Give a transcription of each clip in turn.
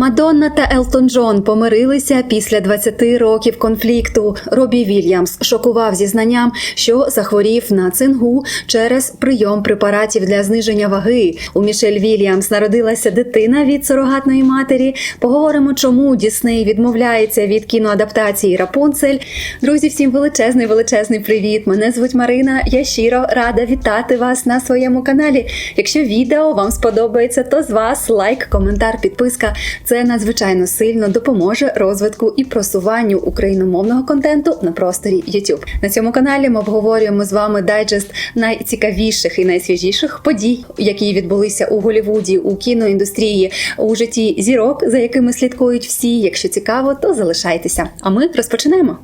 Мадонна та Елтон Джон помирилися після 20 років конфлікту. Робі Вільямс шокував зізнанням, що захворів на цингу через прийом препаратів для зниження ваги. У Мішель Вільямс народилася дитина від сурогатної матері. Поговоримо, чому Дісней відмовляється від кіноадаптації Рапунцель. Друзі, всім величезний величезний привіт! Мене звуть Марина. Я щиро рада вітати вас на своєму каналі. Якщо відео вам сподобається, то з вас лайк, коментар, підписка. Це надзвичайно сильно допоможе розвитку і просуванню україномовного контенту на просторі YouTube. На цьому каналі ми обговорюємо з вами дайджест найцікавіших і найсвіжіших подій, які відбулися у Голівуді, у кіноіндустрії, у житті зірок, за якими слідкують всі. Якщо цікаво, то залишайтеся. А ми розпочинаємо.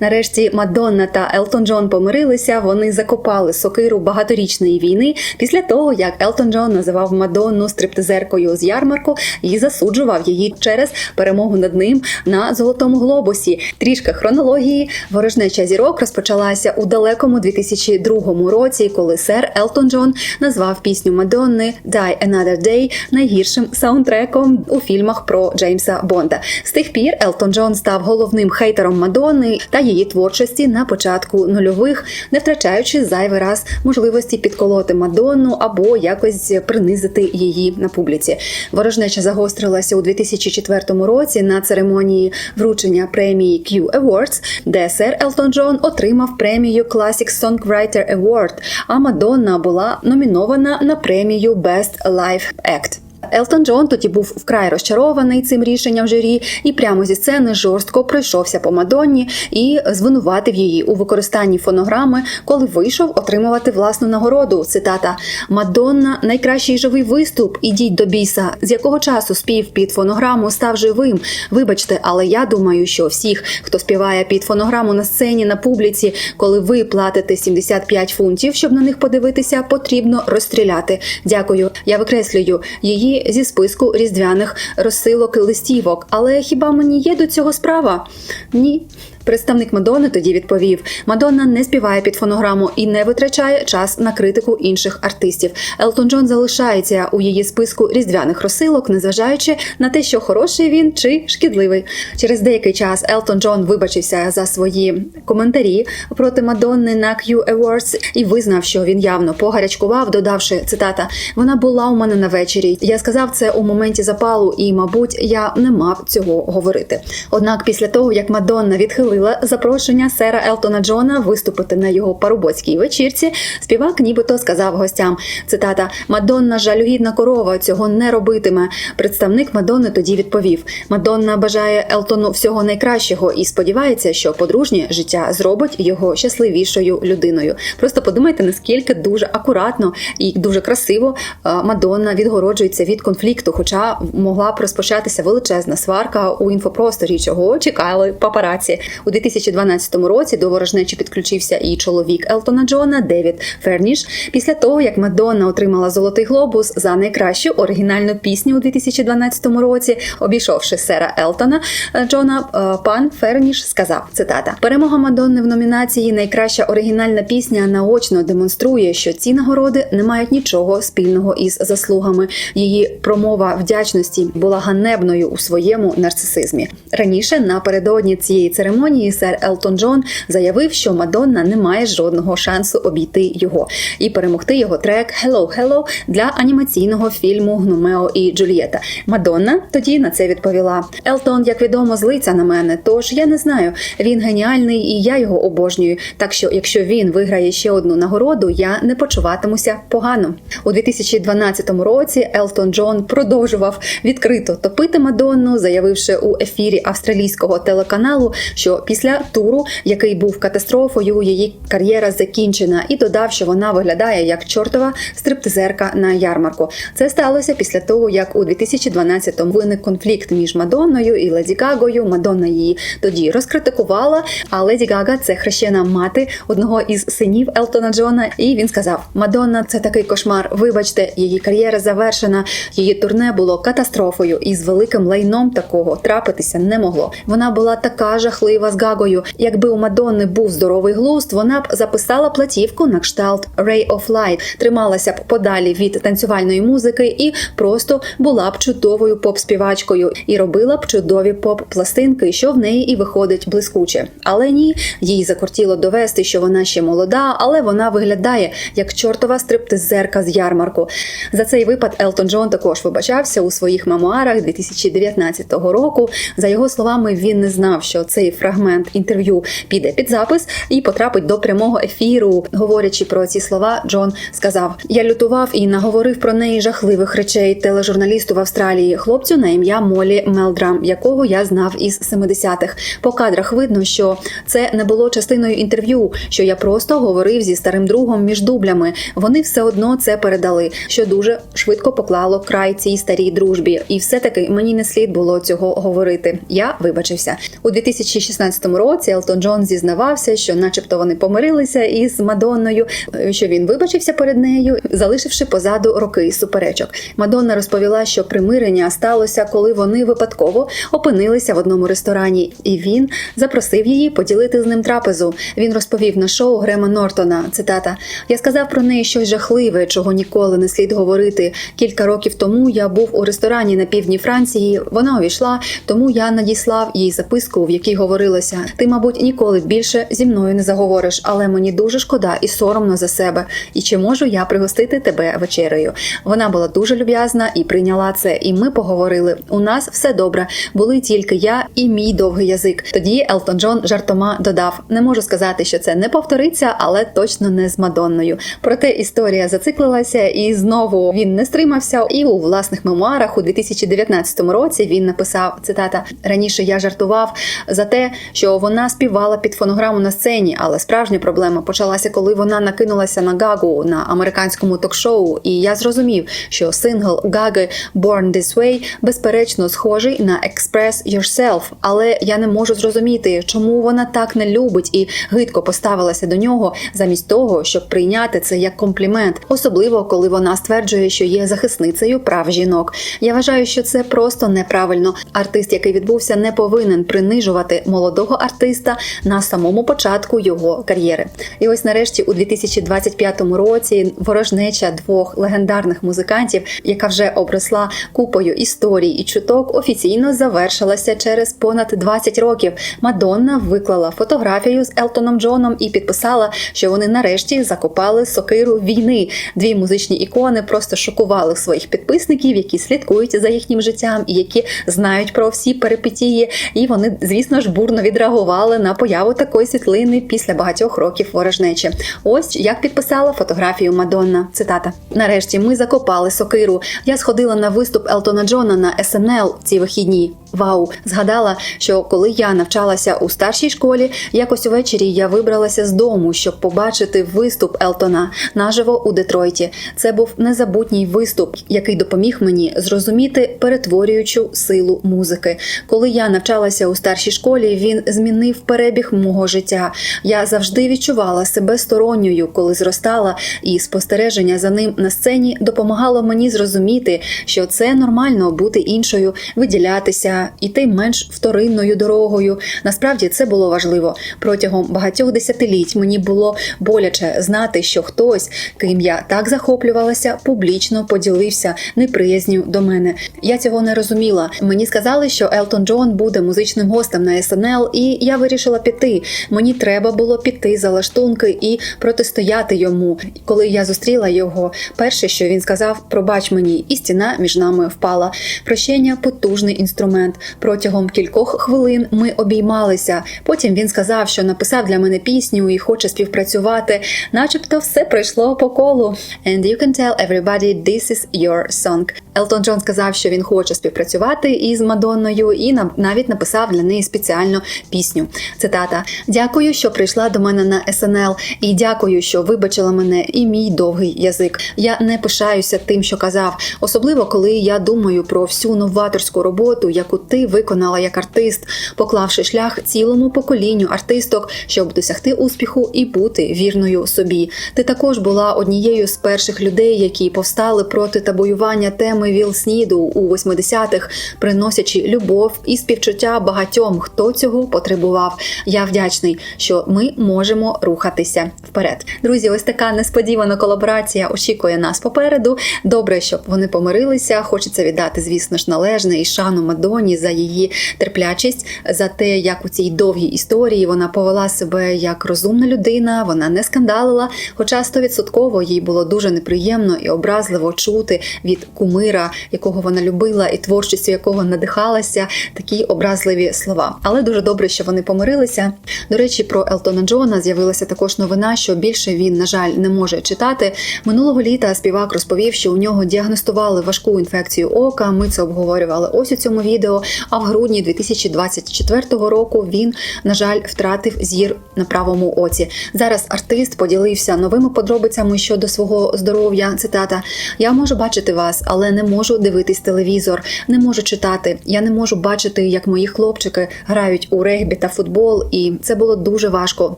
Нарешті Мадонна та Елтон Джон помирилися. Вони закопали сокиру багаторічної війни після того, як Елтон Джон називав Мадонну стриптизеркою з ярмарку і засуджував її через перемогу над ним на золотому глобусі. Трішки хронології ворожнеча зірок розпочалася у далекому 2002 році, коли сер Елтон Джон назвав пісню Мадонни «Die Another Day» найгіршим саундтреком у фільмах про Джеймса Бонда. З тих пір Елтон Джон став головним хейтером Мадонни та її творчості на початку нульових, не втрачаючи зайвий раз можливості підколоти Мадонну або якось принизити її на публіці. Ворожнеча загострилася у 2004 році на церемонії вручення премії Q Awards, де сер Елтон Джон отримав премію Classic Songwriter Award, а Мадонна була номінована на премію Best Live Act. Елтон Джон тоді був вкрай розчарований цим рішенням журі і прямо зі сцени жорстко пройшовся по Мадонні і звинуватив її у використанні фонограми, коли вийшов отримувати власну нагороду. Цитата Мадонна найкращий живий виступ. Ідіть до біса. З якого часу спів під фонограму став живим? Вибачте, але я думаю, що всіх, хто співає під фонограму на сцені на публіці, коли ви платите 75 фунтів, щоб на них подивитися, потрібно розстріляти. Дякую. Я викреслюю її зі списку різдвяних розсилок листівок. Але хіба мені є до цього справа? Ні. Представник Мадонни тоді відповів: Мадонна не співає під фонограму і не витрачає час на критику інших артистів. Елтон Джон залишається у її списку різдвяних розсилок, незважаючи на те, що хороший він чи шкідливий. Через деякий час Елтон Джон вибачився за свої коментарі проти Мадонни на Q Awards і визнав, що він явно погарячкував, додавши цитата: Вона була у мене на вечері. Я сказав це у моменті запалу, і, мабуть, я не мав цього говорити. Однак, після того як Мадонна відхилила запрошення сера Елтона Джона виступити на його парубоцькій вечірці, співак нібито сказав гостям: цитата Мадонна жалюгідна корова цього не робитиме. Представник Мадонни тоді відповів: Мадонна бажає Елтону всього найкращого і сподівається, що подружнє життя зробить його щасливішою людиною. Просто подумайте, наскільки дуже акуратно і дуже красиво е, Мадонна відгороджується від конфлікту, хоча могла б розпочатися величезна сварка у інфопросторі, чого чекали папараці. У 2012 році до ворожнечі підключився і чоловік Елтона Джона Девід Ферніш. Після того, як Мадонна отримала золотий глобус за найкращу оригінальну пісню у 2012 році, обійшовши сера Елтона е, Джона, е, пан Ферніш сказав: цитата: Перемога Мадонни в номінації Найкраща оригінальна пісня наочно демонструє, що ці нагороди не мають нічого спільного із заслугами. Її промова вдячності була ганебною у своєму нарцисизмі. Раніше напередодні цієї церемонії сер Елтон Джон заявив, що Мадонна не має жодного шансу обійти його і перемогти його трек «Hello, Hello» для анімаційного фільму Гномео і Джульєта. Мадонна тоді на це відповіла: Елтон, як відомо, злиться на мене. Тож я не знаю. Він геніальний і я його обожнюю. Так що, якщо він виграє ще одну нагороду, я не почуватимуся погано. У 2012 році Елтон Джон продовжував відкрито топити Мадонну, заявивши у ефірі австралійського телеканалу, що після туру, який був катастрофою, її кар'єра закінчена, і додав, що вона виглядає як чортова стриптизерка на ярмарку. Це сталося після того, як у 2012-му виник конфлікт між Мадонною і Леді Гагою. Мадонна її тоді розкритикувала. А Леді Гага це хрещена мати одного із синів Елтона Джона. І він сказав: Мадонна, це такий кошмар. Вибачте, її кар'єра завершена. Її турне було катастрофою, і з великим лайном такого трапитися не могло. Вона була така жахлива з Гагою. Якби у Мадонни був здоровий глузд, вона б записала платівку на кшталт Ray of Light, трималася б подалі від танцювальної музики і просто була б чудовою поп-співачкою і робила б чудові поп-пластинки, що в неї і виходить блискуче. Але ні, їй закортіло довести, що вона ще молода, але вона виглядає як чортова стриптизерка з ярмарку. За цей випад Елтон Джон також вибачався у своїх мемуарах 2019 року. За його словами, він не знав, що цей фрагмент інтерв'ю піде під запис і потрапить до прямого ефіру. Говорячи про ці слова, Джон сказав: Я лютував і наговорив про неї жахливих речей тележурналісту в Австралії, хлопцю на ім'я Молі Мелдрам, якого я знав із 70-х. По кадрах видно, що це не було частиною інтерв'ю, що я просто говорив зі старим другом між дублями. Вони все одно це передали, що дуже швидко поклало край цій старій дружбі. І все таки мені не слід було цього говорити. Я вибачився у 2016 році. Елтон Джон зізнавався, що, начебто, вони помирилися із Мадонною, що він вибачився перед нею, залишивши позаду роки суперечок. Мадонна розповіла, що примирення сталося, коли вони випадково опинилися в одному ресторані, і він запросив її поділити з ним трапезу. Він розповів на шоу Грема Нортона. Цитата: Я сказав про неї щось жахливе, чого ніколи не слід говорити. Кілька років тому я був у ресторані на півдні Франції. Вона увійшла, тому я надіслав їй записку, в якій говорилося: Ти, мабуть, ніколи більше зі мною не заговориш, але мені дуже шкода і соромно за себе. І чи можу я пригостити тебе вечерею? Вона була дуже люб'язна і прийняла це. І ми поговорили. У нас все добре. Були тільки я і мій довгий язик. Тоді Елтон Джон жартома додав: не можу сказати, що це не повториться, але точно не з Мадонною. Проте історія зациклилася, і знову він не стримався. І у власних мемуарах у 2019 році він написав цитата: раніше я жартував за те, що вона співала під фонограму на сцені, але справжня проблема почалася, коли вона накинулася на Гагу на американському ток-шоу. І я зрозумів, що сингл Гаги Born This Way безперечно схожий на Express Yourself, але я не можу зрозуміти, чому вона так не любить і гидко поставилася до нього, замість того, щоб прийняти це як комплімент, особливо коли вона стверджує, що є захисницею прав жінок. Я вважаю, що це просто неправильно. Артист, який відбувся, не повинен принижувати молодого артиста на самому початку його кар'єри. І ось нарешті, у 2025 році, ворожнеча двох легендарних музикантів, яка вже обросла купою історій і чуток, офіційно завершилася через понад 20 років. Мадонна виклала фотографію з Елтоном Джоном і підписала, що вони нарешті закопали сокиру війни. Дві музичні ікони просто шокували своїх підписників, які слідкують за їхнім життям і які знають про всі перипетії. І вони, звісно ж, бурно відреагували на появу такої світлини після багатьох років ворожнечі. Ось як підписала фотографію Мадонна. Цитата: нарешті ми закопали сокиру. Я сходила на виступ Елтона Джона на СНЛ ці вихідні. Вау, згадала, що коли я навчалася у старшій школі, якось увечері я вибралася з дому, щоб побачити виступ Елтона наживо у Детройті. Це був незабутній виступ, який допоміг мені зрозуміти перетворюючу силу музики. Коли я навчалася у старшій школі, він змінив перебіг мого життя. Я завжди відчувала себе сторонньою, коли зростала, і спостереження за ним на сцені допомагало мені зрозуміти, що це нормально бути іншою, виділятися, іти менш вторинною дорогою. Насправді це було важливо. Протягом багатьох десятиліть мені було боляче знати, що хтось, ким я так захоплювалася, публічно поділився неприязню до мене. Я цього не розуміла. Мені сказали, що Елтон Джон буде музичним гостем на СНЛ, і я вирішила піти. Мені треба було піти за лаштунки і протистояти йому. Коли я зустріла його, перше, що він сказав, пробач мені, і стіна між нами впала. Прощення потужний інструмент. Протягом кількох хвилин ми обіймалися. Потім він сказав, що написав для мене пісню і хоче співпрацювати, начебто все пройшло по колу. And you can tell everybody this is your song. Елтон Джон сказав, що він хоче співпрацювати із Мадонною, і на- навіть написав для неї спеціальну пісню. Цитата: Дякую, що прийшла до мене на СНЛ, і дякую, що вибачила мене і мій довгий язик. Я не пишаюся тим, що казав, особливо коли я думаю про всю новаторську роботу, яку ти виконала як артист, поклавши шлях цілому поколінню артисток, щоб досягти успіху і бути вірною собі. Ти також була однією з перших людей, які повстали проти табуювання теми піснями Віл Сніду у 80-х, приносячи любов і співчуття багатьом, хто цього потребував. Я вдячний, що ми можемо рухатися вперед. Друзі, ось така несподівана колаборація очікує нас попереду. Добре, щоб вони помирилися. Хочеться віддати, звісно ж, належне і шану Мадоні за її терплячість, за те, як у цій довгій історії вона повела себе як розумна людина, вона не скандалила. Хоча стовідсотково їй було дуже неприємно і образливо чути від кумира, якого вона любила, і творчістю якого надихалася, такі образливі слова. Але дуже добре, що вони помирилися. До речі, про Елтона Джона з'явилася також новина, що більше він, на жаль, не може читати. Минулого літа співак розповів, що у нього діагностували важку інфекцію ока. Ми це обговорювали ось у цьому відео. А в грудні 2024 року він, на жаль, втратив зір на правому оці. Зараз артист поділився новими подробицями щодо свого здоров'я. Цитата: Я можу бачити вас, але не можу дивитись телевізор, не можу читати. Я не можу бачити, як мої хлопчики грають у регбі та футбол, і це було дуже важко,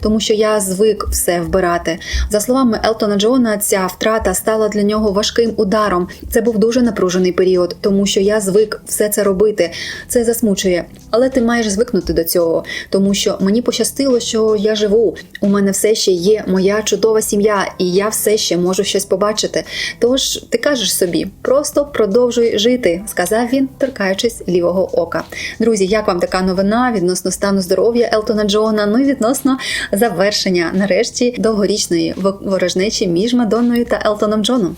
тому що я звик все вбирати. За словами Елтона Джона, ця втрата стала для нього важким ударом. Це був дуже напружений період, тому що я звик все це робити. Це засмучує, але ти маєш звикнути до цього, тому що мені пощастило, що я живу. У мене все ще є моя чудова сім'я, і я все ще можу щось побачити. Тож ти кажеш собі, просто продовжуй жити, сказав він, торкаючись лівого ока. Друзі, як вам така новина відносно стану здоров'я Елтона Джона? Ну і відносно завершення нарешті довгорічної ворожнечі між Мадонною та Елтоном Джоном.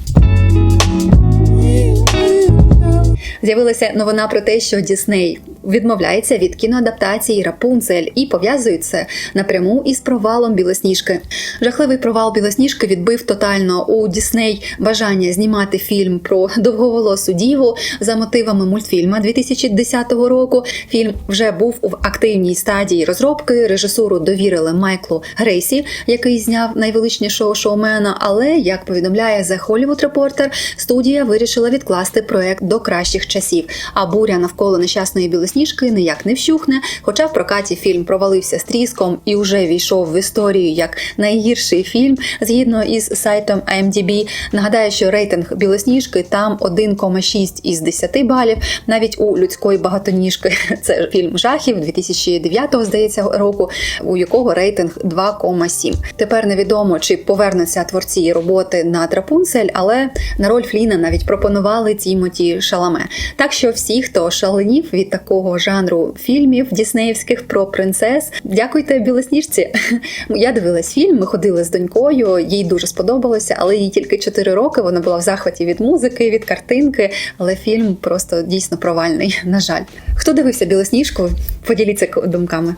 З'явилася новина про те, що Дісней відмовляється від кіноадаптації Рапунцель і пов'язує це напряму із провалом Білосніжки. Жахливий провал Білосніжки відбив тотально у Дісней бажання знімати фільм про довговолосу діву за мотивами мультфільма 2010 року. Фільм вже був в активній стадії розробки. Режисуру довірили Майклу Грейсі, який зняв найвеличнішого шоумена. Але як повідомляє The Hollywood Reporter, студія вирішила відкласти проект до кращих часів. А буря навколо нещасної білосніжки ніяк не вщухне. Хоча в прокаті фільм провалився з тріском і вже війшов в історію як найгірший фільм згідно із сайтом IMDb. Нагадаю, що рейтинг білосніжки там 1,6 із 10 балів. Навіть у людської багатоніжки це фільм жахів 2009 здається року, у якого рейтинг 2,7. Тепер невідомо чи повернуться творці роботи на Рапунцель, але на роль Фліна навіть пропонували Тімоті Шаламе. Так що всі, хто шаленів від такого жанру фільмів діснеївських про принцес, дякуйте білосніжці. Я дивилась фільм, ми ходили з донькою, їй дуже сподобалося, але їй тільки 4 роки. Вона була в захваті від музики, від картинки. Але фільм просто дійсно провальний. На жаль, хто дивився білосніжку? Поділіться думками.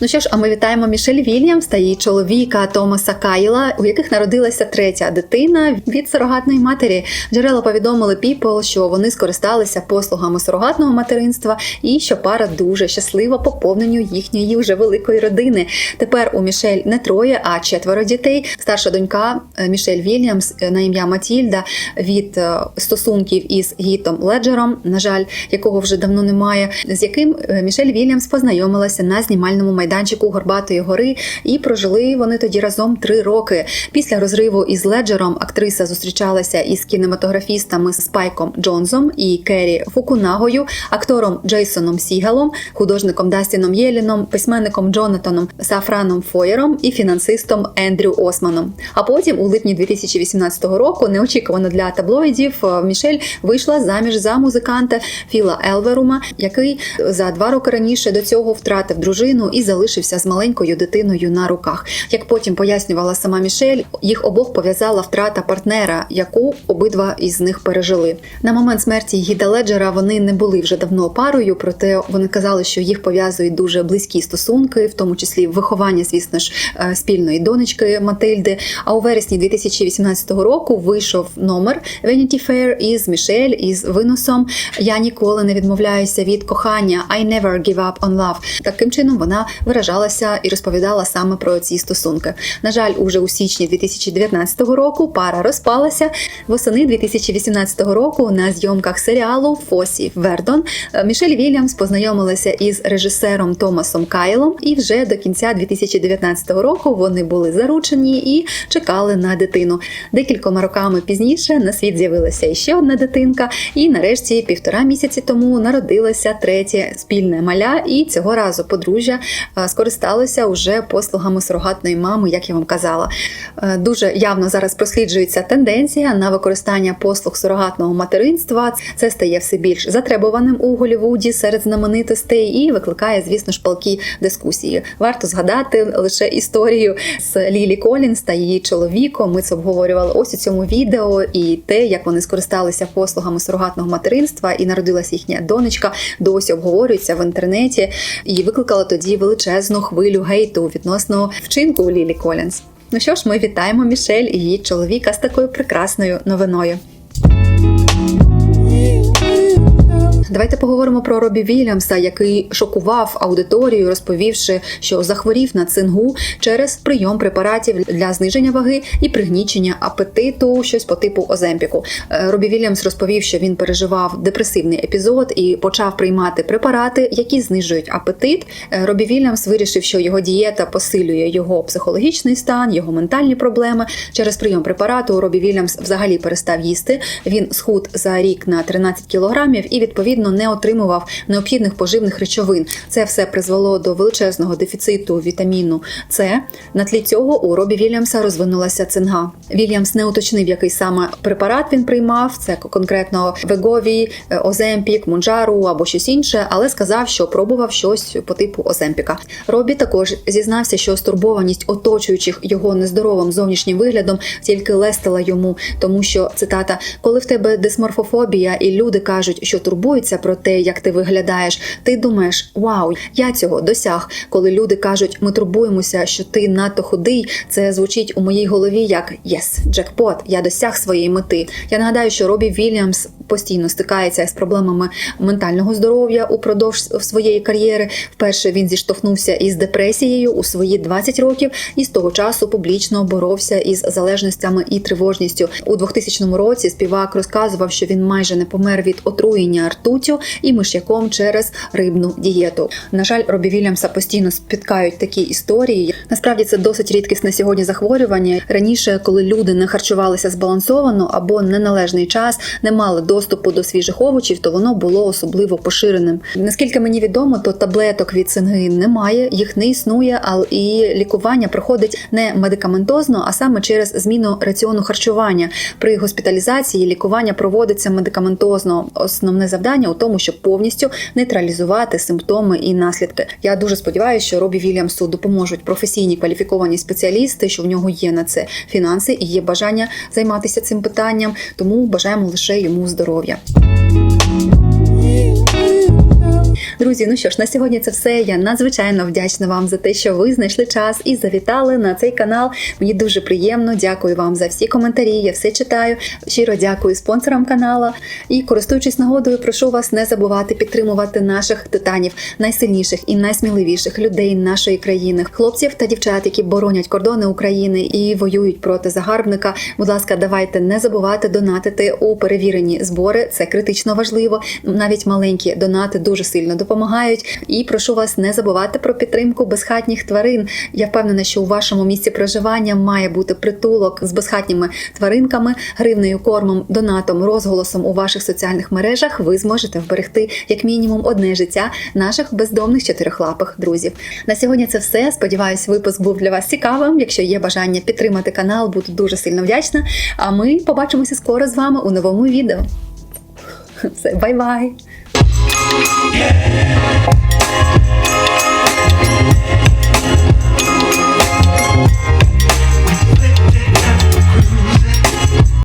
Ну що ж, а ми вітаємо Мішель Вільямс та її чоловіка Томаса Кайла, у яких народилася третя дитина від сурогатної матері. Джерела повідомили People, що вони скористалися послугами сурогатного материнства і що пара дуже щаслива поповненню їхньої вже великої родини. Тепер у Мішель не троє, а четверо дітей. Старша донька е, Мішель Вільямс на ім'я Матільда від е, стосунків із Гітом Леджером, на жаль, якого вже давно немає, з яким е, Мішель Вільямс познайомилася на знімальному майданчику Горбатої гори, і прожили вони тоді разом три роки. Після розриву із Леджером актриса зустрічалася із кінематографістами Спайком Джонсом і Керрі Фукунагою, актором Джейсоном Сігалом, художником Дастіном Єліном, письменником Джонатаном Сафраном Фоєром і фінансистом Ендрю Османом. А потім, у липні 2018 року, неочікувано для таблоїдів, Мішель вийшла заміж за музиканта Філа Елверума, який за два роки раніше до цього втратив дружину і залишився з маленькою дитиною на руках. Як потім пояснювала сама Мішель, їх обох пов'язала втрата партнера, яку обидва із них пережили. На момент смерті Гіда Леджера вони не були вже давно парою, проте вони казали, що їх пов'язують дуже близькі стосунки, в тому числі виховання, звісно ж, е, спільної донечки Матильди. А у вересні 2018 року вийшов номер Vanity Fair із Мішель із виносом. Я ніколи не відмовляюся від кохання. I never give up on love. Таким чином вона виражалася і розповідала саме про ці стосунки. На жаль, уже у січні 2019 року пара розпалася. Восени 2018 року на зйомках серіалу Фосі Вердон Мішель Вільямс познайомилася із режисером Томасом Кайлом, і вже до кінця 2019 року вони були заручені і чекали на дитину. Декількома роками пізніше на світ з'явилася іще одна дитинка, і нарешті півтора місяці тому народилося третє спільне маля. І цього разу подружжя е, скористалося уже послугами сурогатної мами, як я вам казала. Е, Дуже явно зараз просліджується тенденція на використання послуг сурогатного материнства. Це стає все більш затребуваним у Голлівуді серед знаменитостей і викликає, звісно ж, палкі дискусії. Варто згадати лише історію з Лілі Колінс та її чоловіком. Ми це обговорювали ось у цьому відео, і те, як вони скористалися послугами сурогатного материнства, і народилася їхня донечка, досі обговорюється в інтернеті і викликало тоді величезну хвилю гейту відносно вчинку Лілі Колінс. Ну що ж, ми вітаємо Мішель і її чоловіка з такою прекрасною новиною. Давайте поговоримо про Робі Вільямса, який шокував аудиторію, розповівши, що захворів на цингу через прийом препаратів для зниження ваги і пригнічення апетиту, щось по типу Оземпіку. Е, Робі Вільямс розповів, що він переживав депресивний епізод і почав приймати препарати, які знижують апетит. Е, Робі Вільямс вирішив, що його дієта посилює його психологічний стан, його ментальні проблеми. Через прийом препарату Робі Вільямс взагалі перестав їсти. Він схуд за рік на 13 кілограмів і відповідно не отримував необхідних поживних речовин. Це все призвело до величезного дефіциту вітаміну С. На тлі цього у Робі Вільямса розвинулася цинга. Вільямс не уточнив, який саме препарат він приймав. Це конкретно Вегові, е, Оземпік, Мунджару або щось інше, але сказав, що пробував щось по типу Оземпіка. Робі також зізнався, що стурбованість оточуючих його нездоровим зовнішнім виглядом тільки лестила йому, тому що цитата: коли в тебе дисморфофобія, і люди кажуть, що турбуються про те, як ти виглядаєш, ти думаєш, вау, я цього досяг. Коли люди кажуть, ми турбуємося, що ти надто худий, це звучить у моїй голові як єс, джекпот, я досяг своєї мети. Я нагадаю, що Робі Вільямс постійно стикається з проблемами ментального здоров'я упродовж своєї кар'єри. Вперше він зіштовхнувся із депресією у свої 20 років і з того часу публічно боровся із залежностями і тривожністю. У 2000 році співак розказував, що він майже не помер від отруєння ртуттю і миш'яком через рибну дієту. На жаль, Робі Вільямса постійно спіткають такі історії. Насправді це досить рідкісне сьогодні захворювання. Раніше, коли люди не харчувалися збалансовано або неналежний час, не мали доступу до свіжих овочів, то воно було особливо поширеним. Наскільки мені відомо, то таблеток від цинги немає, їх не існує, але і лікування проходить не медикаментозно, а саме через зміну раціону харчування. При госпіталізації лікування проводиться медикаментозно. Основне завдання у тому, щоб повністю нейтралізувати симптоми і наслідки. Я дуже сподіваюся, що Робі Вільямсу допоможуть професійні кваліфіковані спеціалісти, що в нього є на це фінанси і є бажання займатися цим питанням. Тому бажаємо лише йому здоров'я здоров'я. Друзі, ну що ж, на сьогодні це все. Я надзвичайно вдячна вам за те, що ви знайшли час і завітали на цей канал. Мені дуже приємно. Дякую вам за всі коментарі. Я все читаю. Щиро дякую спонсорам каналу. І користуючись нагодою, прошу вас не забувати підтримувати наших титанів, найсильніших і найсміливіших людей нашої країни, хлопців та дівчат, які боронять кордони України і воюють проти загарбника. Будь ласка, давайте не забувати донатити у перевірені збори. Це критично важливо. Навіть маленькі донати дуже сильно допомагають. І прошу вас не забувати про підтримку безхатніх тварин. Я впевнена, що у вашому місці проживання має бути притулок з безхатніми тваринками, гривнею кормом, донатом, розголосом у ваших соціальних мережах. Ви зможете вберегти як мінімум одне життя наших бездомних чотирихлапих друзів. На сьогодні це все. Сподіваюсь, випуск був для вас цікавим. Якщо є бажання підтримати канал, буду дуже сильно вдячна. А ми побачимося скоро з вами у новому відео. Все, бай-бай! Yeah.